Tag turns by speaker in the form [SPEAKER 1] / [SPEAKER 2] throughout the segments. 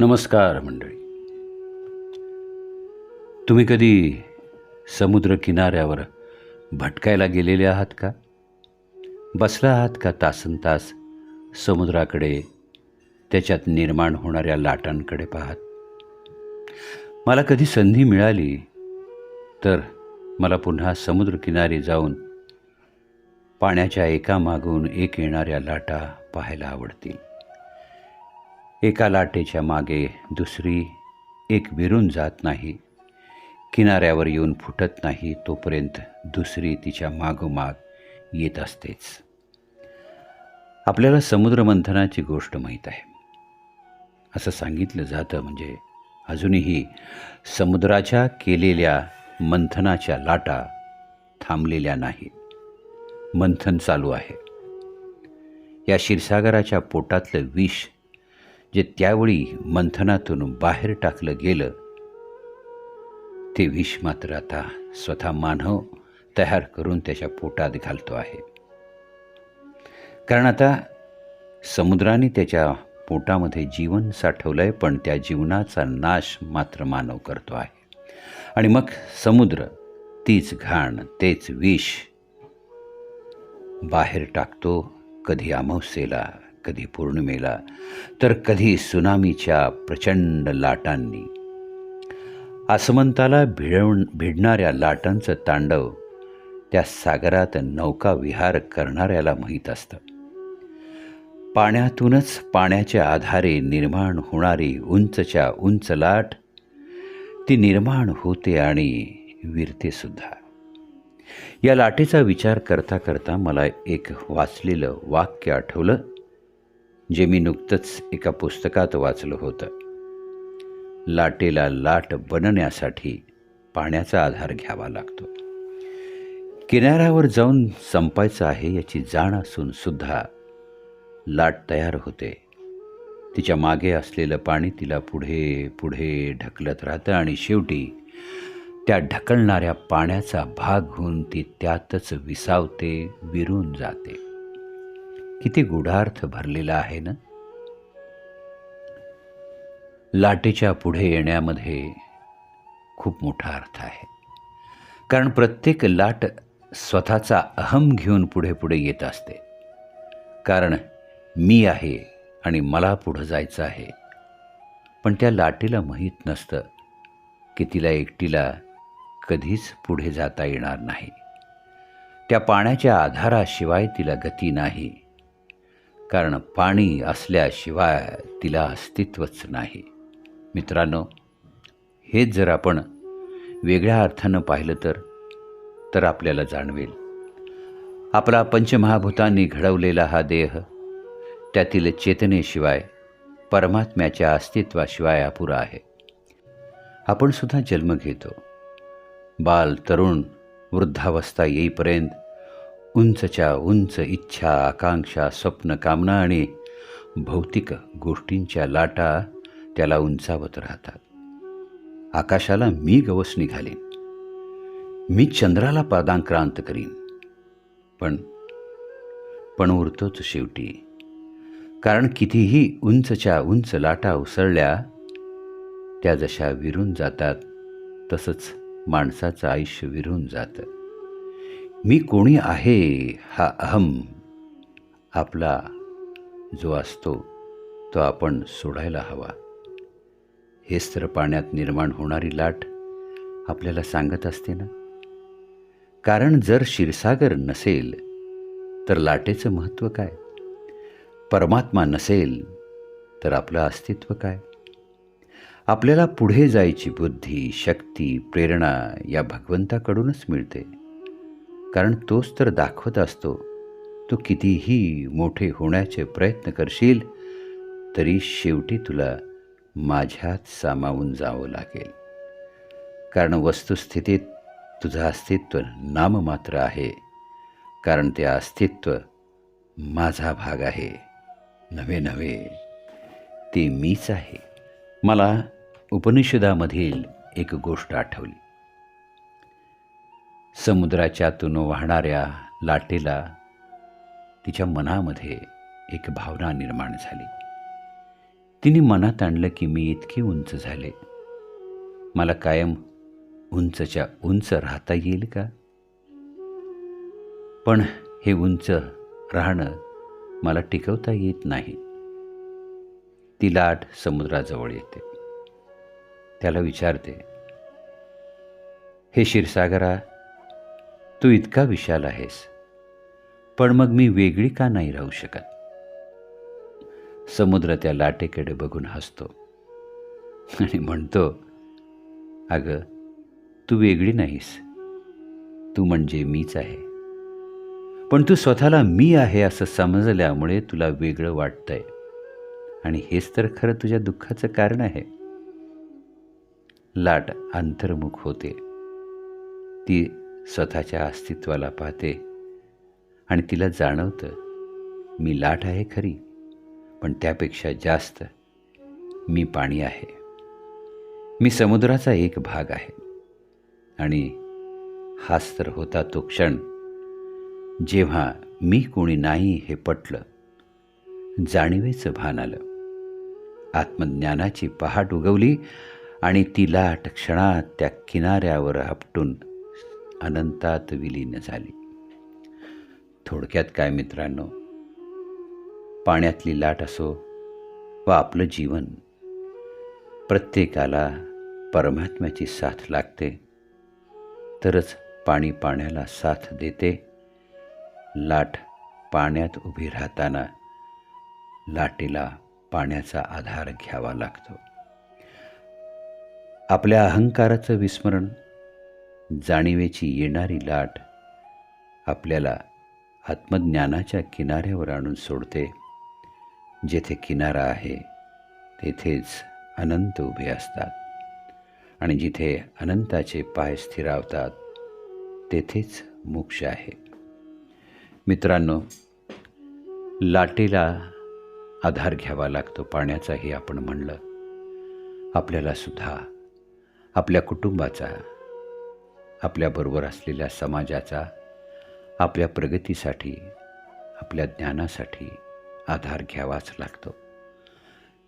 [SPEAKER 1] नमस्कार मंडळी. तुम्ही कधी समुद्र किनाऱ्यावर भटकायला गेलेले आहात का? बसला आहात का तासन तास समुद्राकडे त्याच्यात निर्माण होणाऱ्या लाटांकडे पाहत? मला कधी संधी मिळाली? तर मला पुन्हा समुद्रकिनारी जाऊन पाण्याच्या एकामागून एक येणाऱ्या लाटा पाहायला आवडतील. एका लाटेच्या मागे दुसरी एक विरून जात नाही. किनाऱ्यावर येऊन फुटत नाही तोपर्यंत दुसरी तिच्या मागोमाग येत असतेच. आपल्याला समुद्रमंथनाची गोष्ट माहीत आहे. असं सांगितलं जातं म्हणजे अजूनही समुद्राच्या केलेल्या मंथनाच्या लाटा थांबलेल्या नाही मंथन चालू आहे. या क्षीरसागराच्या पोटातलं विष जे त्यावेळी मंथनातून बाहेर टाकलं गेलं ते विष मात्र आता स्वतः मानव तयार करून त्याच्या पोटात घालतो आहे. कारण आता समुद्राने त्याच्या पोटामध्ये जीवन साठवलं आहे पण त्या जीवनाचा नाश मात्र मानव करतो आहे. आणि मग समुद्र तीच घाण तेच विष बाहेर टाकतो कधी अमावस्येला कधी पौर्णिमेला तर कधी सुनामीच्या प्रचंड लाटांनी. आसमंताला भिडवण भिडणाऱ्या लाटांचं तांडव त्या सागरात नौका विहार करणाऱ्याला माहीत असतं. पाण्यातूनच पाण्याच्या आधारे निर्माण होणारी उंचच्या उंच लाट ती निर्माण होते आणि विरते सुद्धा. या लाटेचा विचार करता करता मला एक वाचलेलं वाक्य आठवलं. जे मी नुकतंच एका पुस्तकात वाचलं होतं. लाटेला लाट बनण्यासाठी पाण्याचा आधार घ्यावा लागतो. किनाऱ्यावर जाऊन संपायचं आहे याची जाण असून सुद्धा लाट तयार होते. तिच्यामागे असलेलं पाणी तिला पुढे पुढे ढकलत राहतं आणि शेवटी त्या ढकलणाऱ्या पाण्याचा भाग होऊन ती त्यातच विसावते विरून जाते. किती गुढार्थ भरलेला आहे ना? लाटेच्या पुढे येण्यामध्ये खूप मोठा अर्थ आहे. कारण प्रत्येक लाट स्वतःचा अहम घेऊन पुढे पुढे येत असते. कारण मी आहे आणि मला पुढं जायचं आहे. पण त्या लाटेला माहीत नसतं की तिला एकटीला कधीच पुढे जाता येणार नाही. त्या पाण्याच्या आधाराशिवाय तिला गती नाही. कारण पाणी असल्याशिवाय तिला अस्तित्वच नाही. मित्रांनो हेच जर आपण वेगळ्या अर्थानं पाहिलं तर तर आपल्याला जाणवेल. आपला पंचमहाभूतांनी घडवलेला हा देह त्यातील चेतनेशिवाय परमात्म्याच्या अस्तित्वाशिवाय अपुरा आहे. आपण सुद्धा जन्म घेतो. बाल तरुण वृद्धावस्था येईपर्यंत उंचच्या उंच इच्छा आकांक्षा स्वप्न कामना आणि भौतिक गोष्टींच्या लाटा त्याला उंचावत राहतात. आकाशाला मी गवसणी घालीन मी चंद्राला पादांक्रांत करीन. पण पण उरतोच शेवटी. कारण कितीही उंचच्या उंच लाटा उसळल्या त्या जशा विरून जातात तसंच माणसाचं आयुष्य विरून जातं. मी कोणी आहे हा अहम आपला जो असतो तो आपण सोडायला हवा. हेच तर पाण्यात निर्माण होणारी लाट आपल्याला सांगत असते ना? कारण जर क्षीरसागर नसेल तर लाटेचं महत्त्व काय? परमात्मा नसेल तर आपलं अस्तित्व काय? आपल्याला पुढे जायची बुद्धी शक्ती प्रेरणा या भगवंताकडूनच मिळते. कारण तोच तर दाखवत असतो. तू कितीही मोठे होण्याचे प्रयत्न करशील तरी शेवटी तुला माझ्यात सामावून जावं लागेल. कारण वस्तुस्थितीत तुझं अस्तित्व नाममात्र आहे. कारण ते अस्तित्व माझा भाग आहे. नव्हे नव्हे ते मीच आहे. मला उपनिषदामधील एक गोष्ट आठवली. समुद्राच्यातून वाहणाऱ्या लाटेला तिच्या मनामध्ये एक भावना निर्माण झाली. तिने मनात आणलं की मी इतकी उंच झाले. मला कायम उंचच्या उंच राहता येईल का? पण हे उंच राहणं मला टिकवता येत नाही. ती लाट समुद्राजवळ येते. त्याला विचारते हे क्षीरसागरा तू इतका विशाल आहेस. पण मग मी वेगळी का नाही राहू शकत? समुद्र त्या लाटेकडे बघून हसतो. आणि म्हणतो अगं तू वेगळी नाहीस. तू म्हणजे मीच आहे. पण तू स्वतःला मी आहे असं समजल्यामुळे तुला वेगळं वाटतंय. आणि हेच तर खरं तुझ्या दुःखाचं कारण आहे. लाट अंतर्मुख होते. ती स्वतःच्या अस्तित्वाला पाहते. आणि तिला जाणवतं मी लाट आहे खरी पण त्यापेक्षा जास्त मी पाणी आहे. मी समुद्राचा एक भाग आहे. आणि हाच तर होता तो क्षण जेव्हा मी कोणी नाही हे पटलं. जाणीवेचं भान आलं. आत्मज्ञानाची पहाट उगवली आणि ती लाट क्षणात त्या किनाऱ्यावर आपटून अनंतात विलीन झाली. थोडक्यात काय मित्रांनो? पाण्यातली लाट असो व आपलं जीवन प्रत्येकाला परमात्म्याची साथ लागते. तरच पाणी पाण्याला साथ देते. लाट पाण्यात उभी राहताना लाटेला पाण्याचा आधार घ्यावा लागतो. आपल्या अहंकाराचं विस्मरण जाणिवेची येणारी लाट आपल्याला आत्मज्ञानाच्या किनाऱ्यावर आणून सोडते. जेथे किनारा आहे तेथेच अनंत उभे असतात. आणि जिथे अनंताचे पाय स्थिरावतात तेथेच मोक्ष आहे. मित्रांनो लाटेला आधार घ्यावा लागतो पाण्याचाही आपण म्हणलं. आपल्याला सुद्धा आपल्या कुटुंबाचा आपल्याबरोबर असलेल्या समाजाचा आपल्या प्रगतीसाठी आपल्या ज्ञानासाठी आधार घ्यावाच लागतो.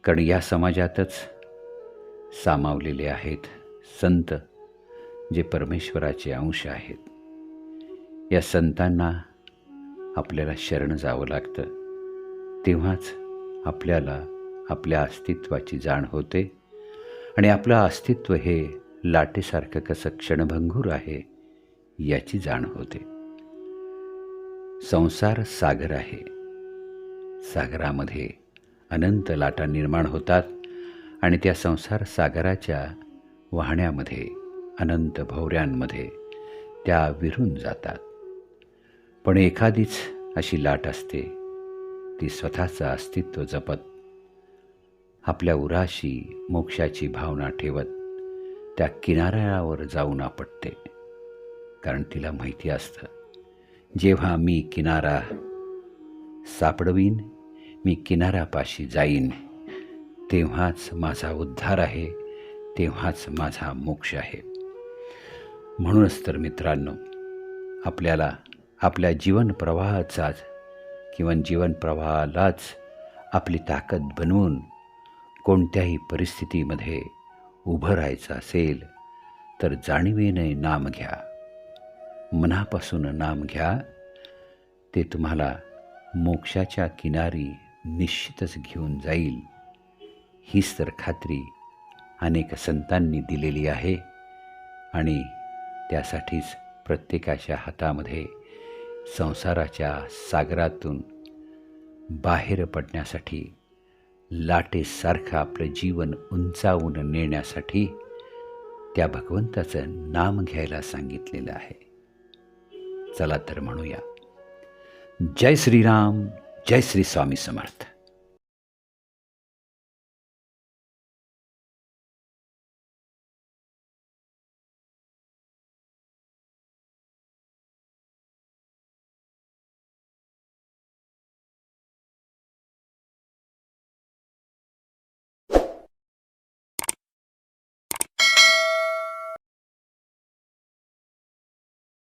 [SPEAKER 1] कारण या समाजातच सामावलेले आहेत संत जे परमेश्वराचे अंश आहेत. या संतांना आपल्याला शरण जावं लागतं. तेव्हाच आपल्याला आपल्या अस्तित्वाची जाण होते. आणि आपलं अस्तित्व हे लाटेसारखं कसं क्षणभंगूर आहे याची जाण होते. संसार सागर आहे. सागरामध्ये अनंत लाटा निर्माण होतात आणि त्या संसार सागराच्या वाहण्यामध्ये अनंत भोवऱ्यांमध्ये त्या विरून जातात. पण एखादीच अशी लाट असते ती स्वतःचं अस्तित्व जपत आपल्या उराशी मोक्षाची भावना ठेवत त्या किनाऱ्यावर जाऊन आपटते. कारण तिला माहिती असतं जेव्हा मी किनारा सापडवीन मी किनाऱ्यापाशी जाईन तेव्हाच माझा उद्धार आहे तेव्हाच माझा मोक्ष आहे. म्हणूनच तर मित्रांनो आपल्याला आपल्या जीवन प्रवाहाचाच किंवा जीवन प्रवाहालाच आपली ताकद बनवून कोणत्याही परिस्थितीमध्ये उभं राहायचं असेल तर जाणीवेने नाम घ्या. मनापासून नाम घ्या. ते तुम्हाला मोक्षाच्या किनारी निश्चितच घेऊन जाईल. हीच तर खात्री अनेक संतांनी दिलेली आहे आणि त्यासाठीच प्रत्येकाच्या हातामध्ये संसाराच्या सागरातून बाहेर पडण्यासाठी लाटेसारखं आपलं जीवन उंचावून नेण्यासाठी त्या भगवंताचं नाम घ्यायला सांगितलेलं आहे. चला तर म्हणूया. जय श्रीराम जय श्री स्वामी समर्थ.